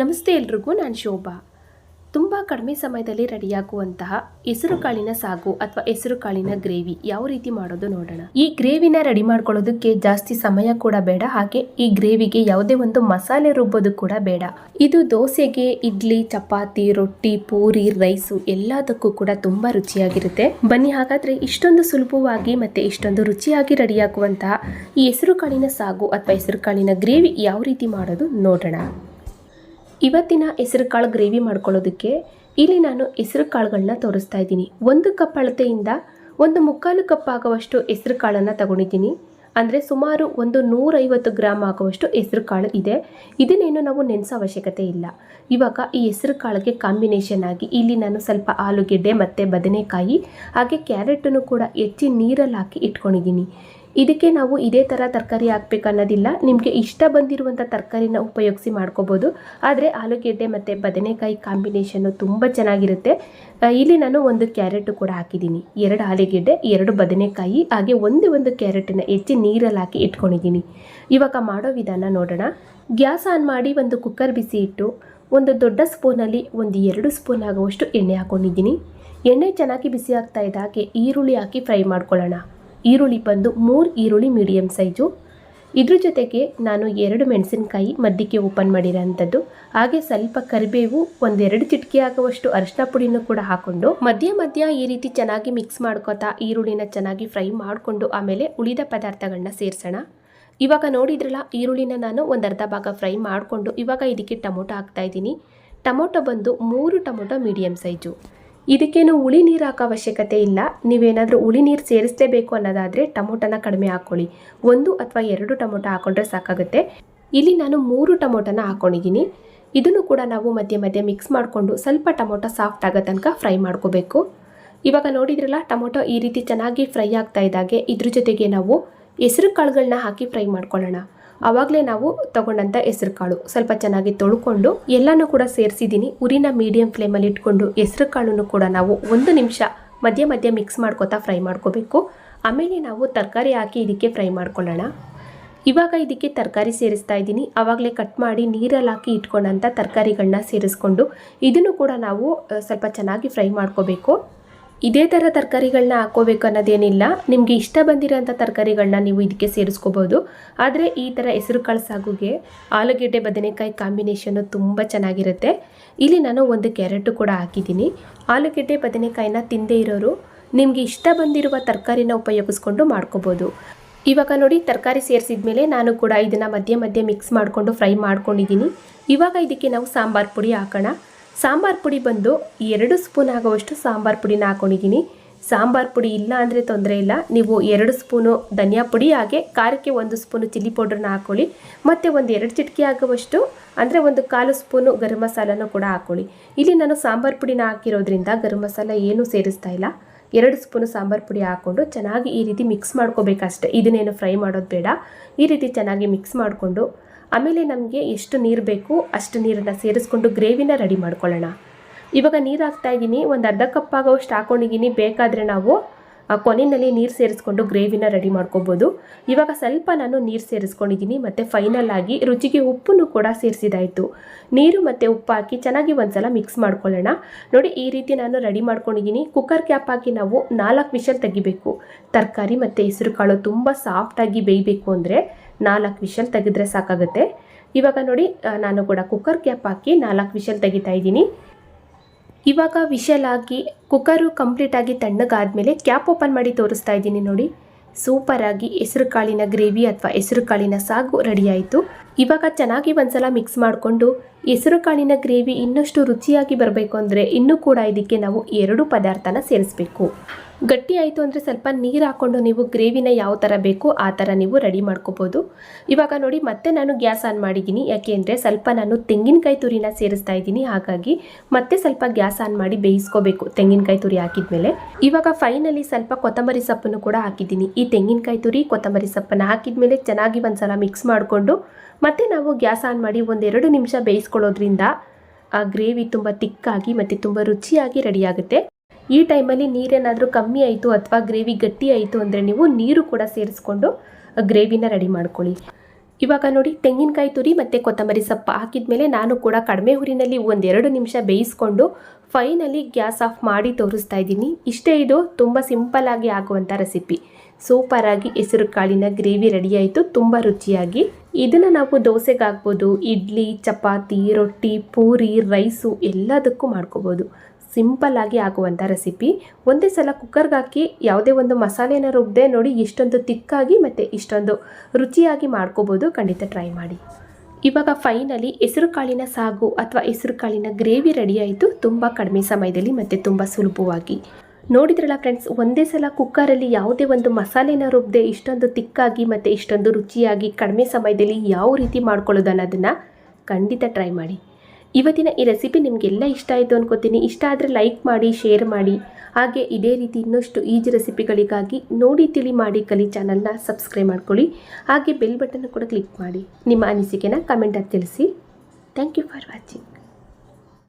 ನಮಸ್ತೆ ಎಲ್ರಿಗೂ, ನಾನು ಶೋಭಾ. ತುಂಬ ಕಡಿಮೆ ಸಮಯದಲ್ಲಿ ರೆಡಿಯಾಗುವಂತಹ ಹೆಸರು ಕಾಳಿನ ಸಾಗು ಅಥವಾ ಹೆಸರು ಕಾಳಿನ ಗ್ರೇವಿ ಯಾವ ರೀತಿ ಮಾಡೋದು ನೋಡೋಣ. ಈ ಗ್ರೇವಿನ ರೆಡಿ ಮಾಡ್ಕೊಳ್ಳೋದಕ್ಕೆ ಜಾಸ್ತಿ ಸಮಯ ಕೂಡ ಬೇಡ, ಹಾಗೆ ಈ ಗ್ರೇವಿಗೆ ಯಾವುದೇ ಒಂದು ಮಸಾಲೆ ರುಬ್ಬೋದು ಕೂಡ ಬೇಡ. ಇದು ದೋಸೆಗೆ ಇಡ್ಲಿ, ಚಪಾತಿ, ರೊಟ್ಟಿ, ಪೂರಿ, ರೈಸು ಎಲ್ಲದಕ್ಕೂ ಕೂಡ ತುಂಬಾ ರುಚಿಯಾಗಿರುತ್ತೆ. ಬನ್ನಿ ಹಾಗಾದ್ರೆ ಇಷ್ಟೊಂದು ಸುಲಭವಾಗಿ ಮತ್ತೆ ಇಷ್ಟೊಂದು ರುಚಿಯಾಗಿ ರೆಡಿಯಾಗುವಂತಹ ಈ ಹೆಸರು ಕಾಳಿನ ಸಾಗು ಅಥವಾ ಹೆಸರು ಕಾಳಿನ ಗ್ರೇವಿ ಯಾವ ರೀತಿ ಮಾಡೋದು ನೋಡೋಣ. ಇವತ್ತಿನ ಹೆಸರು ಕಾಳು ಗ್ರೇವಿ ಮಾಡ್ಕೊಳ್ಳೋದಕ್ಕೆ ಇಲ್ಲಿ ನಾನು ಹೆಸರು ಕಾಳುಗಳನ್ನ ತೋರಿಸ್ತಾ ಇದ್ದೀನಿ. ಒಂದು ಕಪ್ ಅಳತೆಯಿಂದ ಒಂದು ಮುಕ್ಕಾಲು ಕಪ್ ಆಗುವಷ್ಟು ಹೆಸರು ಕಾಳನ್ನು ತಗೊಂಡಿದ್ದೀನಿ. ಅಂದರೆ ಸುಮಾರು ಒಂದು ನೂರೈವತ್ತು ಗ್ರಾಮ್ ಆಗುವಷ್ಟು ಹೆಸರು ಕಾಳು ಇದೆ. ಇದನ್ನೇನು ನಾವು ನೆನೆಸೋ ಅವಶ್ಯಕತೆ ಇಲ್ಲ. ಇವಾಗ ಈ ಹೆಸರು ಕಾಳಿಗೆ ಕಾಂಬಿನೇಷನ್ ಆಗಿ ಇಲ್ಲಿ ನಾನು ಸ್ವಲ್ಪ ಆಲೂಗೆಡ್ಡೆ ಮತ್ತು ಬದನೆಕಾಯಿ ಹಾಗೆ ಕ್ಯಾರೆಟನ್ನು ಕೂಡ ಹೆಚ್ಚಿ ನೀರಲ್ಲಿ ಹಾಕಿ ಇಟ್ಕೊಂಡಿದ್ದೀನಿ. ಇದಕ್ಕೆ ನಾವು ಇದೇ ಥರ ತರಕಾರಿ ಹಾಕ್ಬೇಕು ಅನ್ನೋದಿಲ್ಲ. ನಿಮಗೆ ಇಷ್ಟ ಬಂದಿರುವಂಥ ತರಕಾರಿನ ಉಪಯೋಗಿಸಿ ಮಾಡ್ಕೋಬೋದು. ಆದರೆ ಆಲೂಗೆಡ್ಡೆ ಮತ್ತು ಬದನೆಕಾಯಿ ಕಾಂಬಿನೇಷನ್ನು ತುಂಬ ಚೆನ್ನಾಗಿರುತ್ತೆ. ಇಲ್ಲಿ ನಾನು ಒಂದು ಕ್ಯಾರೆಟು ಕೂಡ ಹಾಕಿದ್ದೀನಿ. ಎರಡು ಆಲೂಗೆಡ್ಡೆ, ಎರಡು ಬದನೆಕಾಯಿ, ಹಾಗೆ ಒಂದೇ ಒಂದು ಕ್ಯಾರೆಟನ್ನು ಹೆಚ್ಚಿ ನೀರಲ್ಲಿ ಹಾಕಿ ಇಟ್ಕೊಂಡಿದ್ದೀನಿ. ಇವಾಗ ಮಾಡೋ ವಿಧಾನ ನೋಡೋಣ. ಗ್ಯಾಸ್ ಆನ್ ಮಾಡಿ ಒಂದು ಕುಕ್ಕರ್ ಬಿಸಿ ಇಟ್ಟು ಒಂದು ದೊಡ್ಡ ಸ್ಪೂನಲ್ಲಿ ಒಂದು ಎರಡು ಸ್ಪೂನ್ ಆಗುವಷ್ಟು ಎಣ್ಣೆ ಹಾಕ್ಕೊಂಡಿದ್ದೀನಿ ಎಣ್ಣೆ ಚೆನ್ನಾಗಿ ಬಿಸಿ ಆಗ್ತಾ ಇದ್ದಾಗೆ ಈರುಳ್ಳಿ ಹಾಕಿ ಫ್ರೈ ಮಾಡ್ಕೊಳ್ಳೋಣ. ಈರುಳ್ಳಿ ಬಂದು ಮೂರು ಈರುಳ್ಳಿ ಮೀಡಿಯಮ್ ಸೈಜು ಇದ್ರ ಜೊತೆಗೆ ನಾನು ಎರಡು ಮೆಣಸಿನಕಾಯಿ ಮಧ್ಯಕ್ಕೆ ಓಪನ್ ಮಾಡಿರೋಂಥದ್ದು ಹಾಗೆ ಸ್ವಲ್ಪ ಕರಿಬೇವು ಒಂದೆರಡು ಚಿಟಿಕೆ ಆಗುವಷ್ಟು ಅರಿಶಿನ ಪುಡಿನೂ ಕೂಡ ಹಾಕೊಂಡು ಮಧ್ಯ ಮಧ್ಯ ಈ ರೀತಿ ಚೆನ್ನಾಗಿ ಮಿಕ್ಸ್ ಮಾಡ್ಕೋತಾ ಈರುಳ್ಳಿನ ಚೆನ್ನಾಗಿ ಫ್ರೈ ಮಾಡಿಕೊಂಡು ಆಮೇಲೆ ಉಳಿದ ಪದಾರ್ಥಗಳನ್ನ ಸೇರಿಸೋಣ. ಇವಾಗ ನೋಡಿದ್ರಲ್ಲ, ಈರುಳ್ಳಿನ ನಾನು ಒಂದು ಅರ್ಧ ಭಾಗ ಫ್ರೈ ಮಾಡಿಕೊಂಡು ಇವಾಗ ಇದಕ್ಕೆ ಟೊಮೊಟೊ ಹಾಕ್ತಾ ಇದ್ದೀನಿ. ಟೊಮೊಟೊ ಬಂದು ಮೂರು ಟೊಮೊಟೊ ಮೀಡಿಯಮ್ ಸೈಜು ಇದಕ್ಕೇನು ಹುಳಿ ನೀರು ಹಾಕೋ ಅವಶ್ಯಕತೆ ಇಲ್ಲ. ನೀವೇನಾದರೂ ಹುಳಿ ನೀರು ಸೇರಿಸಲೇಬೇಕು ಅನ್ನೋದಾದರೆ ಟೊಮೊಟೊನ ಕಡಿಮೆ ಹಾಕ್ಕೊಳ್ಳಿ ಒಂದು ಅಥವಾ ಎರಡು ಟೊಮೊಟೊ ಹಾಕೊಂಡ್ರೆ ಸಾಕಾಗುತ್ತೆ. ಇಲ್ಲಿ ನಾನು ಮೂರು ಟೊಮೊಟೊನ ಹಾಕ್ಕೊಂಡಿದ್ದೀನಿ ಇದನ್ನು ಕೂಡ ನಾವು ಮಧ್ಯೆ ಮಧ್ಯೆ ಮಿಕ್ಸ್ ಮಾಡಿಕೊಂಡು ಸ್ವಲ್ಪ ಟೊಮೊಟೊ ಸಾಫ್ಟ್ ಆಗೋ ತನಕ ಫ್ರೈ ಮಾಡ್ಕೋಬೇಕು. ಇವಾಗ ನೋಡಿದ್ರಲ್ಲ, ಟೊಮೊಟೊ ಈ ರೀತಿ ಚೆನ್ನಾಗಿ ಫ್ರೈ ಆಗ್ತಾ ಇದ್ದಾಗೆ, ಇದ್ರ ಜೊತೆಗೆ ನಾವು ಹೆಸರು ಕಾಳುಗಳನ್ನ ಹಾಕಿ ಫ್ರೈ ಮಾಡ್ಕೊಳ್ಳೋಣ. ಆವಾಗಲೇ ನಾವು ತಗೊಂಡಂಥ ಹೆಸರು ಕಾಳು ಸ್ವಲ್ಪ ಚೆನ್ನಾಗಿ ತೊಳ್ಕೊಂಡು ಎಲ್ಲನೂ ಕೂಡ ಸೇರಿಸಿದ್ದೀನಿ. ಉರಿನ ಮೀಡಿಯಂ ಫ್ಲೇಮಲ್ಲಿ ಇಟ್ಕೊಂಡು ಹೆಸರು ಕಾಳನ್ನು ಕೂಡ ನಾವು ಒಂದು ನಿಮಿಷ ಮಧ್ಯ ಮಧ್ಯ ಮಿಕ್ಸ್ ಮಾಡ್ಕೋತಾ ಫ್ರೈ ಮಾಡ್ಕೋಬೇಕು. ಆಮೇಲೆ ನಾವು ತರಕಾರಿ ಹಾಕಿ ಇದಕ್ಕೆ ಫ್ರೈ ಮಾಡ್ಕೊಳ್ಳೋಣ. ಇವಾಗ ಇದಕ್ಕೆ ತರಕಾರಿ ಸೇರಿಸ್ತಾ ಇದ್ದೀನಿ. ಆವಾಗಲೇ ಕಟ್ ಮಾಡಿ ನೀರಲ್ಲಿ ಹಾಕಿ ಇಟ್ಕೊಂಡಂಥ ತರಕಾರಿಗಳನ್ನ ಸೇರಿಸ್ಕೊಂಡು ಇದನ್ನು ಕೂಡ ನಾವು ಸ್ವಲ್ಪ ಚೆನ್ನಾಗಿ ಫ್ರೈ ಮಾಡ್ಕೋಬೇಕು. ಇದೇ ಥರ ತರಕಾರಿಗಳನ್ನ ಹಾಕೋಬೇಕು ಅನ್ನೋದೇನಿಲ್ಲ. ನಿಮಗೆ ಇಷ್ಟ ಬಂದಿರೋಂಥ ತರಕಾರಿಗಳನ್ನ ನೀವು ಇದಕ್ಕೆ ಸೇರಿಸ್ಕೋಬೋದು. ಆದರೆ ಈ ಥರ ಹೆಸರು ಕಾಳು ಸಾಗುಗೆ ಆಲೂಗೆಡ್ಡೆ ಬದನೆಕಾಯಿ ಕಾಂಬಿನೇಷನ್ನು ತುಂಬ ಚೆನ್ನಾಗಿರುತ್ತೆ. ಇಲ್ಲಿ ನಾನು ಒಂದು ಕ್ಯಾರೆಟು ಕೂಡ ಹಾಕಿದ್ದೀನಿ. ಆಲೂಗೆಡ್ಡೆ ಬದನೆಕಾಯಿನ ತಿಂದೇ ಇರೋರು ನಿಮಗೆ ಇಷ್ಟ ಬಂದಿರುವ ತರಕಾರಿನ ಉಪಯೋಗಿಸ್ಕೊಂಡು ಮಾಡ್ಕೋಬೋದು. ಇವಾಗ ನೋಡಿ ತರಕಾರಿ ಸೇರಿಸಿದ ಮೇಲೆ ನಾನು ಕೂಡ ಇದನ್ನು ಮಧ್ಯೆ ಮಧ್ಯೆ ಮಿಕ್ಸ್ ಮಾಡಿಕೊಂಡು ಫ್ರೈ ಮಾಡ್ಕೊಂಡಿದ್ದೀನಿ. ಇವಾಗ ಇದಕ್ಕೆ ನಾವು ಸಾಂಬಾರು ಪುಡಿ ಹಾಕೋಣ. ಸಾಂಬಾರು ಪುಡಿ ಬಂದು ಎರಡು ಸ್ಪೂನ್ ಆಗುವಷ್ಟು ಸಾಂಬಾರು ಪುಡಿನ ಹಾಕೊಂಡಿದ್ದೀನಿ. ಸಾಂಬಾರು ಪುಡಿ ಇಲ್ಲ ಅಂದರೆ ತೊಂದರೆ ಇಲ್ಲ. ನೀವು ಎರಡು ಸ್ಪೂನು ಧನಿಯಾ ಪುಡಿ, ಹಾಗೆ ಖಾರಕ್ಕೆ ಒಂದು ಸ್ಪೂನು ಚಿಲ್ಲಿ ಪೌಡ್ರನ್ನ ಹಾಕ್ಕೊಳ್ಳಿ ಮತ್ತು ಒಂದು ಎರಡು ಚಿಟಕಿ ಆಗುವಷ್ಟು ಅಂದರೆ ಒಂದು ಕಾಲು ಸ್ಪೂನು ಗರಂ ಮಸಾಲನೂ ಕೂಡ ಹಾಕ್ಕೊಳ್ಳಿ ಇಲ್ಲಿ ನಾನು ಸಾಂಬಾರು ಪುಡಿನ ಹಾಕಿರೋದ್ರಿಂದ ಗರಂ ಮಸಾಲ ಏನೂ ಸೇರಿಸ್ತಾ ಇಲ್ಲ. ಎರಡು ಸ್ಪೂನು ಸಾಂಬಾರು ಪುಡಿ ಹಾಕ್ಕೊಂಡು ಚೆನ್ನಾಗಿ ಈ ರೀತಿ ಮಿಕ್ಸ್ ಮಾಡ್ಕೋಬೇಕಷ್ಟೆ. ಇದನ್ನೇನು ಫ್ರೈ ಮಾಡೋದು ಬೇಡ. ಈ ರೀತಿ ಚೆನ್ನಾಗಿ ಮಿಕ್ಸ್ ಮಾಡಿಕೊಂಡು ಆಮೇಲೆ ನಮಗೆ ಎಷ್ಟು ನೀರು ಬೇಕು ಅಷ್ಟು ನೀರನ್ನು ಸೇರಿಸ್ಕೊಂಡು ಗ್ರೇವಿನ ರೆಡಿ ಮಾಡ್ಕೊಳ್ಳೋಣ. ಇವಾಗ ನೀರು ಹಾಕ್ತಾ ಇದ್ದೀನಿ ಒಂದು ಅರ್ಧ ಕಪ್ ಆಗೋಷ್ಟು ಹಾಕೊಂಡಿದ್ದೀನಿ ಬೇಕಾದರೆ ನಾವು ಕೊನೆಯಲ್ಲಿ ನೀರು ಸೇರಿಸ್ಕೊಂಡು ಗ್ರೇವಿನ ರೆಡಿ ಮಾಡ್ಕೋಬೋದು. ಇವಾಗ ಸ್ವಲ್ಪ ನಾನು ನೀರು ಸೇರಿಸ್ಕೊಂಡಿದ್ದೀನಿ ಮತ್ತು ಫೈನಲ್ ಆಗಿ ರುಚಿಗೆ ಉಪ್ಪನ್ನು ಕೂಡ ಸೇರಿಸಿದಾಯಿತು. ನೀರು ಮತ್ತು ಉಪ್ಪು ಹಾಕಿ ಚೆನ್ನಾಗಿ ಒಂದ್ಸಲ ಮಿಕ್ಸ್ ಮಾಡ್ಕೊಳ್ಳೋಣ. ನೋಡಿ, ಈ ರೀತಿ ನಾನು ರೆಡಿ ಮಾಡ್ಕೊಂಡಿದ್ದೀನಿ ಕುಕ್ಕರ್ ಕ್ಯಾಪ್ ಹಾಕಿ ನಾವು ನಾಲ್ಕು ವಿಷಲ್ ತೆಗಿಬೇಕು. ತರಕಾರಿ ಮತ್ತು ಹೆಸರು ಕಾಳು ತುಂಬ ಸಾಫ್ಟಾಗಿ ಬೇಯಬೇಕು ಅಂದರೆ ನಾಲ್ಕು ವಿಷಲ್ ತೆಗೆದ್ರೆ ಸಾಕಾಗುತ್ತೆ. ಇವಾಗ ನೋಡಿ ನಾನು ಕೂಡ ಕುಕ್ಕರ್ ಕ್ಯಾಪ್ ಹಾಕಿ ನಾಲ್ಕು ವಿಷಲ್ ತೆಗಿತಾ ಇದ್ದೀನಿ. ಇವಾಗ ವಿಷಲ್ ಹಾಕಿ ಕುಕ್ಕರು ಕಂಪ್ಲೀಟಾಗಿ ತಣ್ಣಗಾದಮೇಲೆ ಕ್ಯಾಪ್ ಓಪನ್ ಮಾಡಿ ತೋರಿಸ್ತಾ ಇದ್ದೀನಿ ನೋಡಿ. ಸೂಪರಾಗಿ ಹೆಸರು ಕಾಳಿನ ಗ್ರೇವಿ ಅಥವಾ ಹೆಸರು ಕಾಳಿನ ಸಾಗು ರೆಡಿಯಾಯಿತು ಇವಾಗ ಚೆನ್ನಾಗಿ ಒಂದ್ಸಲ ಮಿಕ್ಸ್ ಮಾಡಿಕೊಂಡು ಹೆಸರು ಕಾಳಿನ ಗ್ರೇವಿ ಇನ್ನಷ್ಟು ರುಚಿಯಾಗಿ ಬರಬೇಕು ಅಂದರೆ ಇನ್ನೂ ಕೂಡ ಇದಕ್ಕೆ ನಾವು ಎರಡು ಪದಾರ್ಥನ ಸೇರಿಸಬೇಕು. ಗಟ್ಟಿ ಆಯಿತು ಅಂದರೆ ಸ್ವಲ್ಪ ನೀರು ಹಾಕ್ಕೊಂಡು ನೀವು ಗ್ರೇವಿನ ಯಾವ ಥರ ಬೇಕು ಆ ಥರ ನೀವು ರೆಡಿ ಮಾಡ್ಕೋಬೋದು. ಇವಾಗ ನೋಡಿ ಮತ್ತೆ ನಾನು ಗ್ಯಾಸ್ ಆನ್ ಮಾಡಿದ್ದೀನಿ. ಯಾಕೆ ಅಂದರೆ ಸ್ವಲ್ಪ ನಾನು ತೆಂಗಿನಕಾಯಿ ತುರಿನ ಸೇರಿಸ್ತಾ ಇದ್ದೀನಿ. ಹಾಗಾಗಿ ಮತ್ತೆ ಸ್ವಲ್ಪ ಗ್ಯಾಸ್ ಆನ್ ಮಾಡಿ ಬೇಯಿಸ್ಕೋಬೇಕು ತೆಂಗಿನಕಾಯಿ ತುರಿ ಹಾಕಿದ್ಮೇಲೆ. ಇವಾಗ ಫೈನಲಿ ಸ್ವಲ್ಪ ಕೊತ್ತಂಬರಿ ಸೊಪ್ಪನ್ನು ಕೂಡ ಹಾಕಿದ್ದೀನಿ. ಈ ತೆಂಗಿನಕಾಯಿ ತುರಿ, ಕೊತ್ತಂಬರಿ ಸೊಪ್ಪನ್ನು ಹಾಕಿದ್ಮೇಲೆ ಚೆನ್ನಾಗಿ ಒಂದ್ಸಲ ಮಿಕ್ಸ್ ಮಾಡಿಕೊಂಡು ಮತ್ತೆ ನಾವು ಗ್ಯಾಸ್ ಆನ್ ಮಾಡಿ ಒಂದೆರಡು ನಿಮಿಷ ಬೇಯಿಸ್ಕೊಳ್ಳೋದ್ರಿಂದ ಆ ಗ್ರೇವಿ ತುಂಬ ತಿಕ್ಕಾಗಿ ಮತ್ತು ತುಂಬ ರುಚಿಯಾಗಿ ರೆಡಿಯಾಗುತ್ತೆ. ಈ ಟೈಮಲ್ಲಿ ನೀರೇನಾದರೂ ಕಮ್ಮಿ ಆಯಿತು ಅಥವಾ ಗ್ರೇವಿ ಗಟ್ಟಿ ಆಯಿತು ಅಂದರೆ ನೀವು ನೀರು ಕೂಡ ಸೇರಿಸ್ಕೊಂಡು ಗ್ರೇವಿನ ರೆಡಿ ಮಾಡ್ಕೊಳ್ಳಿ. ಇವಾಗ ನೋಡಿ ತೆಂಗಿನಕಾಯಿ ತುರಿ ಮತ್ತು ಕೊತ್ತಂಬರಿ ಸೊಪ್ಪು ಹಾಕಿದ ಮೇಲೆ ನಾನು ಕೂಡ ಕಡಿಮೆ ಹುರಿನಲ್ಲಿ ಒಂದೆರಡು ನಿಮಿಷ ಬೇಯಿಸ್ಕೊಂಡು ಫೈನಲಿ ಗ್ಯಾಸ್ ಆಫ್ ಮಾಡಿ ತೋರಿಸ್ತಾ ಇದ್ದೀನಿ. ಇಷ್ಟೇ ಇದು, ತುಂಬ ಸಿಂಪಲ್ ಆಗಿ ಆಗುವಂಥ ರೆಸಿಪಿ. ಸೂಪರ್ ಆಗಿ ಹೆಸರು ಕಾಳಿನ ಗ್ರೇವಿ ರೆಡಿ ಆಯಿತು ತುಂಬ ರುಚಿಯಾಗಿ. ಇದನ್ನು ನಾವು ದೋಸೆಗೆ ಹಾಕ್ಬೋದು, ಇಡ್ಲಿ, ಚಪಾತಿ, ರೊಟ್ಟಿ, ಪೂರಿ, ರೈಸು ಎಲ್ಲದಕ್ಕೂ ಮಾಡ್ಕೋಬೋದು. ಸಿಂಪಲ್ ಆಗಿ ಆಗುವಂಥ ರೆಸಿಪಿ. ಒಂದೇ ಸಲ ಕುಕ್ಕರ್ಗೆ ಹಾಕಿ ಯಾವುದೇ ಒಂದು ಮಸಾಲೆನ ರುಬ್ಬದೆ ನೋಡಿ ಇಷ್ಟೊಂದು ತಿಕ್ಕಾಗಿ ಮತ್ತು ಇಷ್ಟೊಂದು ರುಚಿಯಾಗಿ ಮಾಡ್ಕೋಬೋದು. ಖಂಡಿತ ಟ್ರೈ ಮಾಡಿ. ಇವಾಗ ಫೈನಲಿ ಹೆಸರು ಕಾಳಿನ ಸಾಗು ಅಥವಾ ಹೆಸರು ಕಾಳಿನ ಗ್ರೇವಿ ರೆಡಿಯಾಯಿತು. ತುಂಬ ಕಡಿಮೆ ಸಮಯದಲ್ಲಿ ಮತ್ತು ತುಂಬ ಸುಲಭವಾಗಿ. ನೋಡಿದ್ರಲ್ಲ ಫ್ರೆಂಡ್ಸ್ ಒಂದೇ ಸಲ ಕುಕ್ಕರಲ್ಲಿ ಯಾವುದೇ ಒಂದು ಮಸಾಲೆನ ರುಬ್ಬದೆ ಇಷ್ಟೊಂದು ತಿಕ್ಕಾಗಿ ಮತ್ತು ಇಷ್ಟೊಂದು ರುಚಿಯಾಗಿ ಕಡಿಮೆ ಸಮಯದಲ್ಲಿ ಯಾವ ರೀತಿ ಮಾಡ್ಕೊಳ್ಳೋದು ಅನ್ನೋದನ್ನು ಖಂಡಿತ ಟ್ರೈ ಮಾಡಿ. ಇವತ್ತಿನ ಈ ರೆಸಿಪಿ ನಿಮಗೆಲ್ಲ ಇಷ್ಟ ಆಯಿತು ಅನ್ಕೋತೀನಿ. ಇಷ್ಟ ಆದರೆ ಲೈಕ್ ಮಾಡಿ ಶೇರ್ ಮಾಡಿ. ಹಾಗೆ ಇದೇ ರೀತಿ ಇನ್ನಷ್ಟು ಈಜಿ ರೆಸಿಪಿಗಳಿಗಾಗಿ ನೋಡಿ ತಿಳಿ ಮಾಡಿ ಕಲಿ ಚಾನಲ್ನ ಸಬ್ಸ್ಕ್ರೈಬ್ ಮಾಡ್ಕೊಳ್ಳಿ. ಹಾಗೆ ಬೆಲ್ ಬಟನ್ ಕೂಡ ಕ್ಲಿಕ್ ಮಾಡಿ. ನಿಮ್ಮ ಅನಿಸಿಕೆನ ಕಮೆಂಟಾಗಿ ತಿಳಿಸಿ. Thank you for watching